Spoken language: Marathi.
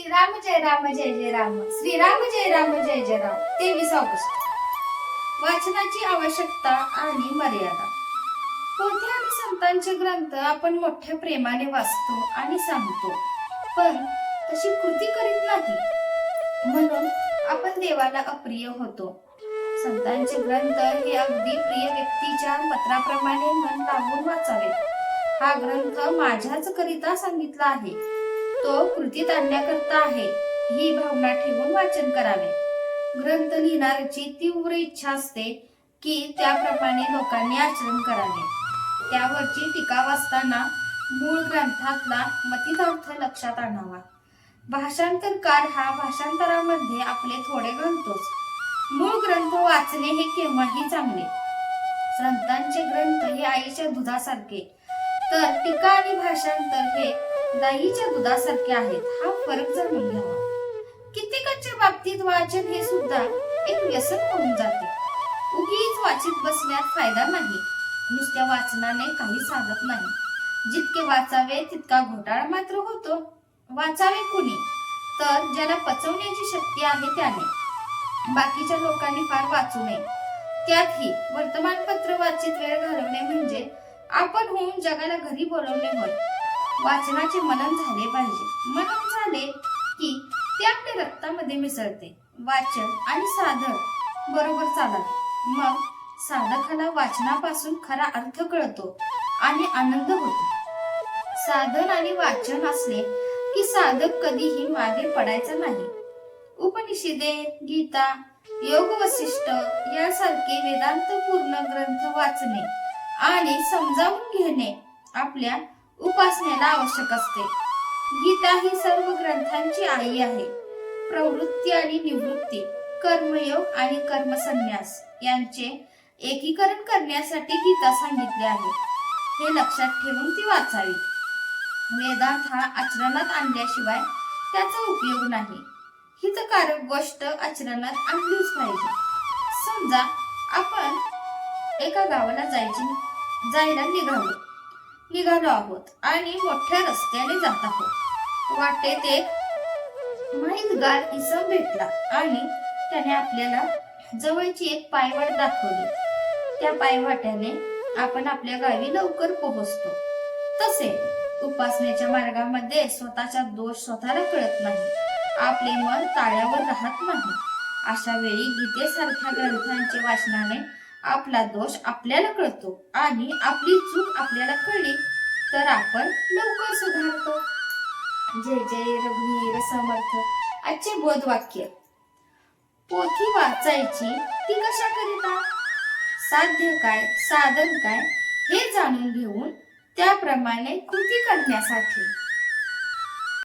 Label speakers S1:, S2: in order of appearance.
S1: श्रीराम जय राम जय जय राम. श्रीराम जय राम जय जय राम. तेवीस ऑगस्ट. वाचनाची आवश्यकता आणि मर्यादा. कोणते आणि संतांचे ग्रंथ आपण मोठ्या प्रेमाने वाचतो आणि सांगतो पण तशी कृती करीत नाही? म्हणून आपण देवाला अप्रिय होतो. संतांचे ग्रंथ हे अगदी प्रिय व्यक्तीच्या पत्राप्रमाणे मन लावून वाचावे. हा ग्रंथ माझ्याच करिता सांगितला आहे. तो कृतीत आणण्याकरता आहे. ही भावना ठेवून वाचन करावे. ग्रंथ लिहिणाऱ्याची तीव्र इच्छा असते की त्याप्रमाणे लोकांनी आचरण करावे. त्यावरची टीका वाचताना मूळ ग्रंथातला मतितार्थ लक्षात आणावा. भाषांतरकार हा भाषांतरामध्ये आपले थोडे घालतोच मूळ ग्रंथ वाचणे हे केव्हाही चांगले. संतांचे ग्रंथ हे आईच्या दुधासारखे. तर टीका आणि भाषांतर हे गाईच्या दुधासारखे आहेत. हा फरक जाणून घ्यावा. कित्येकांच्या बाबतीत वाचन हे सुद्धा एक व्यसन होऊन जाते. उगीच वाचित बसण्यात फायदा नाही. नुसत्या वाचनाने काही साधत नाही. जितके वाचावे तितका घोटाळा मात्र होतो. वाचावे कुणी? तर ज्याला पचवण्याची शक्ती आहे त्याने. बाकीच्या लोकांनी फार वाचू नये. त्यातही वर्तमानपत्र वाचित वेळ घालवणे म्हणजे आपण होऊन जगाला घरी बोलवणे होय. वाचनाचे मनन झाले पाहिजे. मनन झाले की ते आपल्या रक्तामध्ये मिसळते. वाचन आणि साधक बरोबर चालत. मग साधकाला वाचनापासून खरा अर्थ कळतो आणि आनंद होतो. साधन आणि वाचन असले की साधक कधीही मागे पडायचा नाही. उपनिषदे गीता योग वशिष्ठ यासारखे वेदांतपूर्ण ग्रंथ वाचणे आणि समजावून घेणे आपल्या उपासनेला आवश्यक असते. गीता ही सर्व ग्रंथांची आई आहे. प्रवृत्ती आणि निवृत्ती कर्मयोग आणि कर्मसन्यास यांचे एकीकरण करण्यासाठी गीता सांगितले आहे. हे लक्षात ठेवून ती वाचावी. वेदांत हा आचरणात आणल्याशिवाय त्याचा उपयोग नाही. हितकारक गोष्ट आचरणात आणलीच पाहिजे. समजा आपण एका गावाला जायची जायला निघालो. निघालो आहोत आणि मोठ्या रस्त्याने जात आहोत. वाटेत एक माहितगार इसम भेटला आणि त्याने आपल्याला जवळची एक पायवाट दाखवली. त्या पायवाट्याने आपण आपल्या गावी लवकर पोहोचतो. तसे उपासनेच्या मार्गामध्ये स्वतःचा दोष स्वतःला कळत नाही. आपले मन ताळ्यावर राहत नाही. अशा वेळी गीतेसारख्या ग्रंथांचे वाचनाने आपला दोष आपल्याला कळतो आणि आपली चूक आपल्याला कळली तर आपण लवकर सुधारतो. जय जय रघुवीर समर्थ. आजचे बोधवाक्य. पोथी वाचायची ती कशा करिता साध्य काय साधन काय हे जाणून घेऊन त्याप्रमाणे कृती करण्यासाठी.